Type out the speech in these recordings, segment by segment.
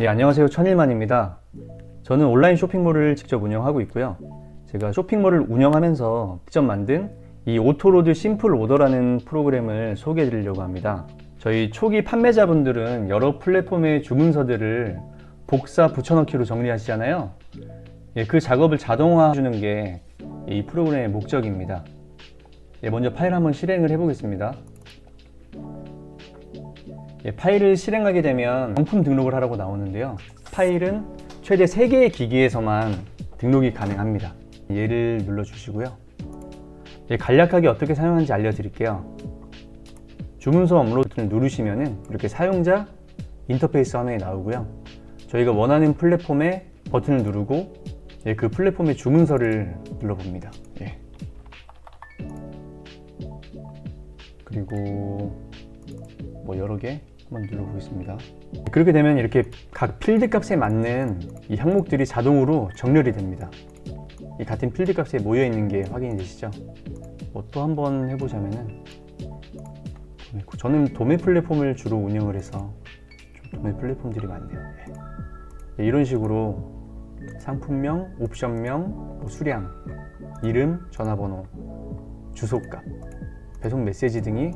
예, 안녕하세요. 천일만입니다. 저는 온라인 쇼핑몰을 직접 운영하고 있고요. 제가 쇼핑몰을 운영하면서 직접 만든 이 오토로드 심플 오더라는 프로그램을 소개해 드리려고 합니다. 저희 초기 판매자분들은 여러 플랫폼의 주문서들을 복사 붙여넣기로 정리하시잖아요. 예, 그 작업을 자동화 주는 게 이 프로그램의 목적입니다. 예, 먼저 파일 한번 실행을 해 보겠습니다. 예, 파일을 실행하게 되면 정품 등록을 하라고 나오는데요. 파일은 최대 3개의 기기에서만 등록이 가능합니다. 얘를 눌러주시고요. 예, 간략하게 어떻게 사용하는지 알려드릴게요. 주문서 업로드 버튼을 누르시면 이렇게 사용자 인터페이스 화면이 나오고요. 저희가 원하는 플랫폼에 버튼을 누르고 예, 그 플랫폼의 주문서를 눌러봅니다. 예. 그리고 뭐 여러 개 한번 눌러보겠습니다. 그렇게 되면 이렇게 각 필드 값에 맞는 이 항목들이 자동으로 정렬이 됩니다. 이 같은 필드 값에 모여 있는 게 확인이 되시죠? 뭐 또 한번 해보자면은 저는 도매 플랫폼을 주로 운영을 해서 좀 도매 플랫폼들이 많네요. 예. 예, 이런 식으로 상품명, 옵션명, 뭐 수량, 이름, 전화번호, 주소값, 배송 메시지 등이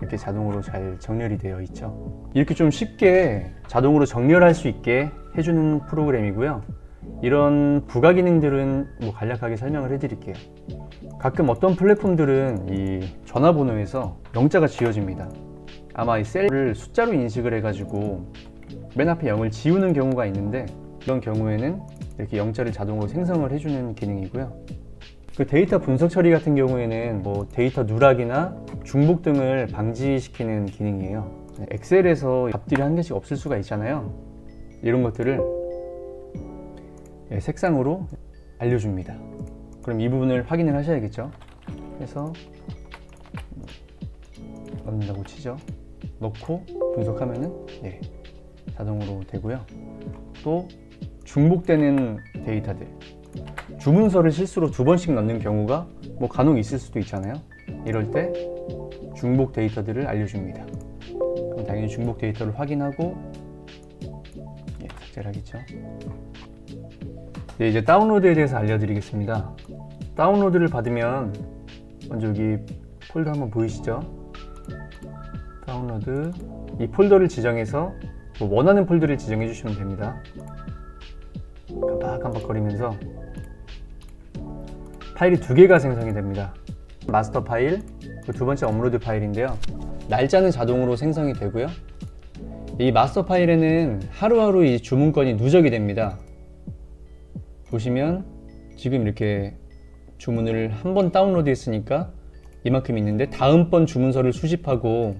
이렇게 자동으로 잘 정렬이 되어 있죠. 이렇게 좀 쉽게 자동으로 정렬할 수 있게 해주는 프로그램이고요. 이런 부가 기능들은 뭐 간략하게 설명을 해드릴게요. 가끔 어떤 플랫폼들은 이 전화번호에서 영자가 지워집니다. 아마 이 셀을 숫자로 인식을 해가지고 맨 앞에 0을 지우는 경우가 있는데 이런 경우에는 이렇게 영자를 자동으로 생성을 해주는 기능이고요. 그 데이터 분석 처리 같은 경우에는 뭐 데이터 누락이나 중복 등을 방지시키는 기능이에요. 엑셀에서 값들이 한 개씩 없을 수가 있잖아요. 이런 것들을 예, 색상으로 알려줍니다. 그럼 이 부분을 확인을 하셔야겠죠. 그래서 넣는다고 치죠. 넣고 분석하면은 예, 자동으로 되고요. 또 중복되는 데이터들 주문서를 실수로 두 번씩 넣는 경우가 뭐 간혹 있을 수도 있잖아요. 이럴 때 중복 데이터들을 알려줍니다. 그럼 당연히 중복 데이터를 확인하고 예, 삭제를 하겠죠. 네, 이제 다운로드에 대해서 알려드리겠습니다. 다운로드를 받으면 먼저 여기 폴더 한번 보이시죠? 다운로드 이 폴더를 지정해서 뭐 원하는 폴더를 지정해 주시면 됩니다. 깜빡깜빡거리면서 파일이 두 개가 생성이 됩니다. 마스터 파일, 그두 번째 업로드 파일인데요. 날짜는 자동으로 생성이 되고요. 이 마스터 파일에는 하루하루 이 주문건이 누적이 됩니다. 보시면 지금 이렇게 주문을 한 번 다운로드 했으니까 이만큼 있는데 다음번 주문서를 수집하고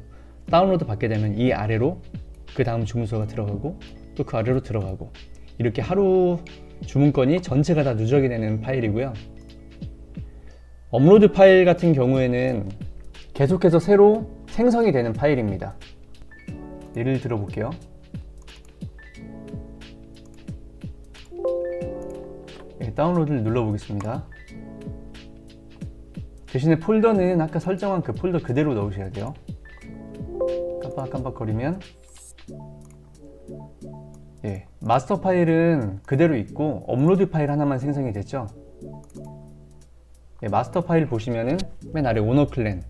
다운로드 받게 되면 이 아래로 그 다음 주문서가 들어가고 또 그 아래로 들어가고 이렇게 하루 주문건이 전체가 다 누적이 되는 파일이고요. 업로드 파일 같은 경우에는 계속해서 새로 생성이 되는 파일입니다. 예를 들어 볼게요. 네, 다운로드를 눌러 보겠습니다. 대신에 폴더는 아까 설정한 그 폴더 그대로 넣으셔야 돼요. 깜빡깜빡거리면 예, 마스터 파일은 그대로 있고 업로드 파일 하나만 생성이 됐죠. 예, 마스터 파일 보시면은 맨 아래 오너 클랜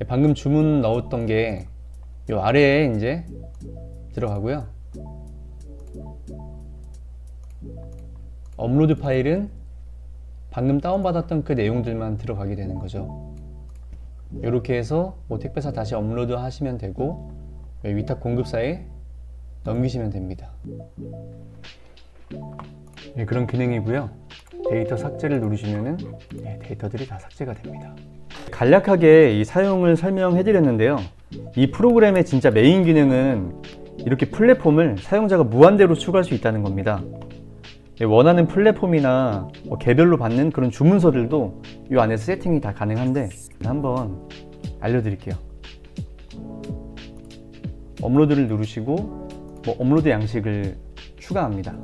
예, 방금 주문 넣었던 게 이 아래에 이제 들어가고요. 업로드 파일은 방금 다운받았던 그 내용들만 들어가게 되는 거죠. 이렇게 해서 뭐 택배사 다시 업로드 하시면 되고 위탁 공급사에 넘기시면 됩니다. 네, 그런 기능이고요. 데이터 삭제를 누르시면은 네, 데이터들이 다 삭제가 됩니다. 간략하게 이 사용을 설명해 드렸는데요. 이 프로그램의 진짜 메인 기능은 이렇게 플랫폼을 사용자가 무한대로 추가할 수 있다는 겁니다. 예, 원하는 플랫폼이나 뭐 개별로 받는 그런 주문서들도 이 안에서 세팅이 다 가능한데 한번 알려드릴게요. 업로드를 누르시고 뭐 업로드 양식을 추가합니다.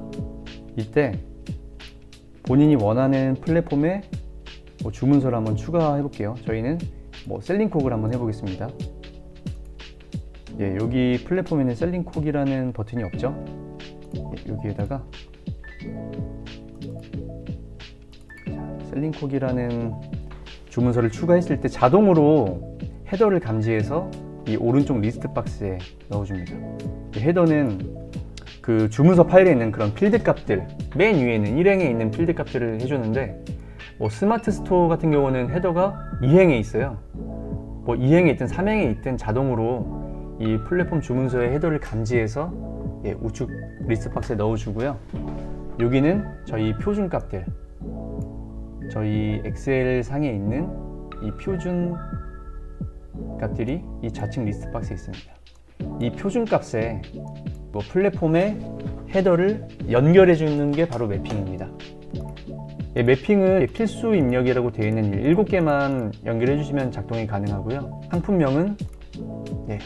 이때 본인이 원하는 플랫폼에 뭐 주문서를 한번 추가해 볼게요. 저희는 뭐 셀링콕을 한번 해보겠습니다. 예, 여기 플랫폼에는 셀링콕이라는 버튼이 없죠. 예, 여기에다가 자, 셀링콕이라는 주문서를 추가했을 때 자동으로 헤더를 감지해서 이 오른쪽 리스트 박스에 넣어줍니다. 이 헤더는 그 주문서 파일에 있는 그런 필드 값들 맨 위에는 1행에 있는 필드 값들을 해주는데 뭐 스마트 스토어 같은 경우는 헤더가 2행에 있어요. 뭐 2행에 있든 3행에 있든 자동으로 이 플랫폼 주문서의 헤더를 감지해서 예, 우측 리스트 박스에 넣어주고요. 여기는 저희 표준 값들, 저희 엑셀 상에 있는 이 표준 값들이 이 좌측 리스트 박스에 있습니다. 이 표준 값에 뭐 플랫폼의 헤더를 연결해 주는 게 바로 매핑입니다. 예, 매핑은 필수 입력이라고 되어 있는 7개만 연결해 주시면 작동이 가능하고요. 상품명은 예,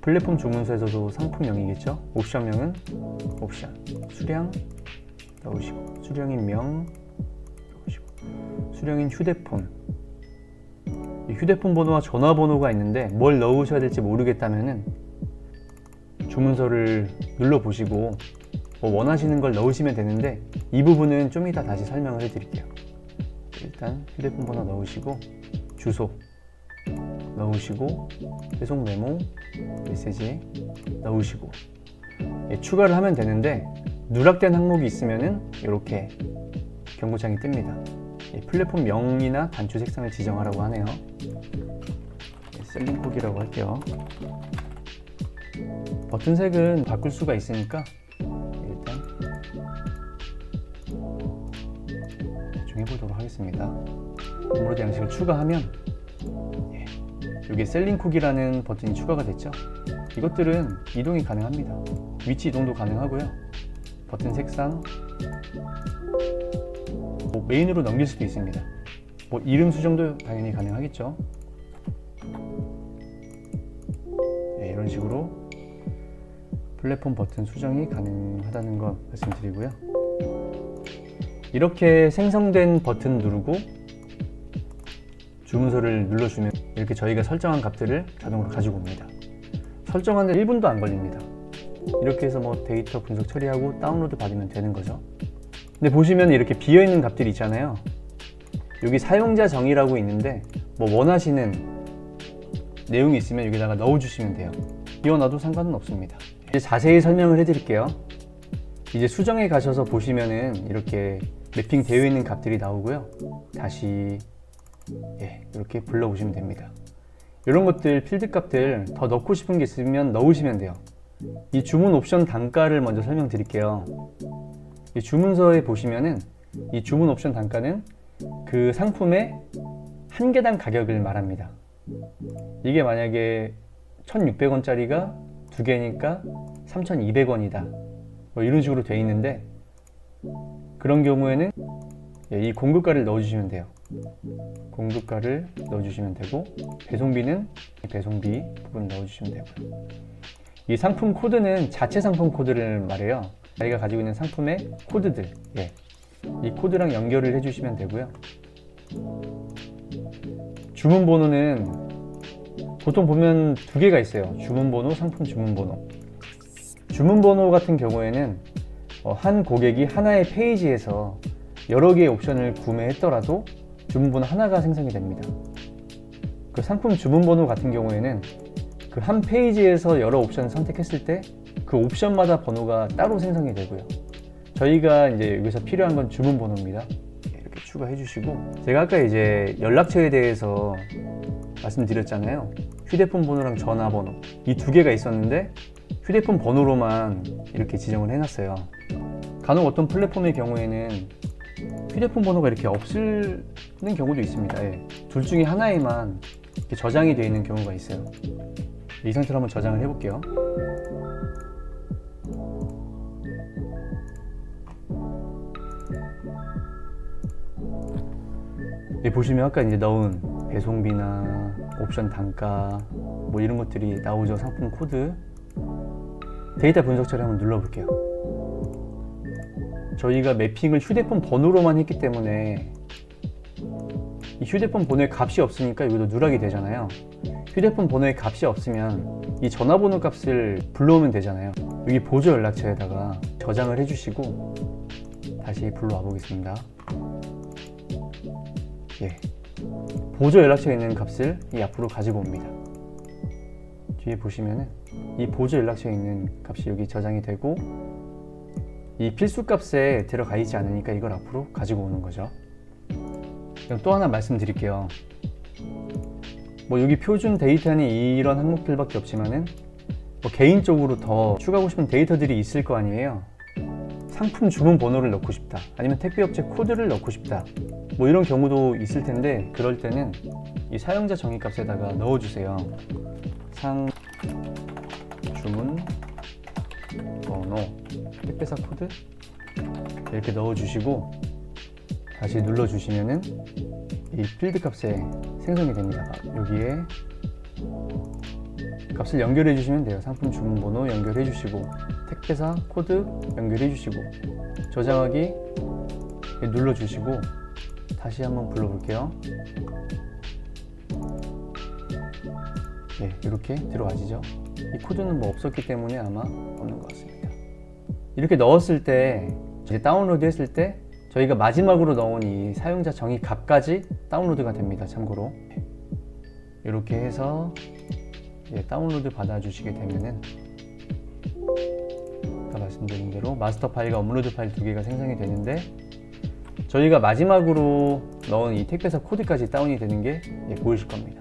플랫폼 주문서에서도 상품명이겠죠. 옵션명은 옵션, 수량 넣으시고 수량인 명 넣으시고 수량인 휴대폰 이 휴대폰 번호와 전화번호가 있는데 뭘 넣으셔야 될지 모르겠다면은 주문서를 눌러 보시고 뭐 원하시는 걸 넣으시면 되는데 이 부분은 좀 이따 다시 설명을 해드릴게요. 일단 휴대폰 번호 넣으시고 주소 넣으시고 배송 메모 메시지 넣으시고 예, 추가를 하면 되는데 누락된 항목이 있으면은 이렇게 경고창이 뜹니다. 예, 플랫폼 명이나 단추 색상을 지정하라고 하네요. 예, 셀링콕이라고 할게요. 버튼 색은 바꿀 수가 있으니까 일단 대충 해보도록 하겠습니다. 오므로드 양식을 추가하면 예, 이게 셀링쿡이라는 버튼이 추가가 됐죠. 이것들은 이동이 가능합니다. 위치 이동도 가능하고요. 버튼 색상 뭐 메인으로 넘길 수도 있습니다. 뭐 이름 수정도 당연히 가능하겠죠. 네, 이런 식으로 플랫폼 버튼 수정이 가능하다는 거 말씀드리고요. 이렇게 생성된 버튼 누르고 주문서를 눌러주면 이렇게 저희가 설정한 값들을 자동으로 가지고 옵니다. 설정하는데 1분도 안 걸립니다. 이렇게 해서 뭐 데이터 분석 처리하고 다운로드 받으면 되는 거죠. 근데 보시면 이렇게 비어있는 값들이 있잖아요. 여기 사용자 정의라고 있는데 뭐 원하시는 내용이 있으면 여기다가 넣어주시면 돼요. 비워놔도 상관은 없습니다. 자세히 설명을 해드릴게요. 이제 수정에 가셔서 보시면은 이렇게 매핑 되어 있는 값들이 나오고요. 다시 예, 이렇게 불러보시면 됩니다. 이런 것들 필드 값들 더 넣고 싶은 게 있으면 넣으시면 돼요. 이 주문 옵션 단가를 먼저 설명드릴게요. 이 주문서에 보시면은 이 주문 옵션 단가는 그 상품의 한 개당 가격을 말합니다. 이게 만약에 1,600원짜리가 두 개니까 3,200원이다. 뭐 이런 식으로 돼 있는데 그런 경우에는 예, 이 공급가를 넣어주시면 돼요. 공급가를 넣어주시면 되고 배송비는 이 배송비 부분 넣어주시면 되고요. 이 상품 코드는 자체 상품 코드를 말해요. 저희가 가지고 있는 상품의 코드들, 예. 이 코드랑 연결을 해주시면 되고요. 주문 번호는 보통 보면 두 개가 있어요. 주문 번호, 상품 주문 번호. 주문 번호 같은 경우에는 어, 한 고객이 하나의 페이지에서 여러 개의 옵션을 구매했더라도 주문 번호 하나가 생성이 됩니다. 그 상품 주문 번호 같은 경우에는 그 한 페이지에서 여러 옵션을 선택했을 때 그 옵션마다 번호가 따로 생성이 되고요. 저희가 이제 여기서 필요한 건 주문 번호입니다. 이렇게 추가해 주시고 제가 아까 이제 연락처에 대해서 말씀드렸잖아요. 휴대폰 번호랑 전화번호 이 두 개가 있었는데 휴대폰 번호로만 이렇게 지정을 해놨어요. 간혹 어떤 플랫폼의 경우에는 휴대폰 번호가 이렇게 없는 경우도 있습니다. 예. 둘 중에 하나에만 이렇게 저장이 되어 있는 경우가 있어요. 이 상태로 한번 저장을 해볼게요. 예, 보시면 아까 이제 넣은 배송비나 옵션 단가 뭐 이런 것들이 나오죠. 상품 코드 데이터 분석 처리 한번 눌러볼게요. 저희가 매핑을 휴대폰 번호로만 했기 때문에 이 휴대폰 번호에 값이 없으니까 여기도 누락이 되잖아요. 휴대폰 번호에 값이 없으면 이 전화번호 값을 불러오면 되잖아요. 여기 보조 연락처에다가 저장을 해주시고 다시 불러와 보겠습니다. 예. 보조 연락처에 있는 값을 이 앞으로 가지고 옵니다. 뒤에 보시면은 이 보조 연락처에 있는 값이 여기 저장이 되고 이 필수 값에 들어가 있지 않으니까 이걸 앞으로 가지고 오는 거죠. 그럼 또 하나 말씀드릴게요. 뭐 여기 표준 데이터는 이런 항목들밖에 없지만은 뭐 개인적으로 더 추가하고 싶은 데이터들이 있을 거 아니에요. 상품 주문 번호를 넣고 싶다. 아니면 택배 업체 코드를 넣고 싶다. 뭐 이런 경우도 있을 텐데 그럴 때는 이 사용자 정의 값에다가 넣어주세요. 상 주문 번호 택배사 코드 이렇게 넣어주시고 다시 눌러주시면은 이 필드 값에 생성이 됩니다. 여기에 값을 연결해 주시면 돼요. 상품 주문 번호 연결해 주시고 택배사 코드 연결해 주시고 저장하기 눌러 주시고 다시 한번 불러 볼게요. 네, 이렇게 들어와지죠. 이 코드는 뭐 없었기 때문에 아마 없는 것 같습니다. 이렇게 넣었을 때 이제 다운로드 했을 때 저희가 마지막으로 넣은 이 사용자 정의 값까지 다운로드가 됩니다. 참고로 이렇게 해서 예, 다운로드 받아주시게 되면은 아까 말씀드린 대로 마스터 파일과 업로드 파일 두 개가 생성이 되는데 저희가 마지막으로 넣은 이 택배사 코드까지 다운이 되는 게 예, 보이실 겁니다.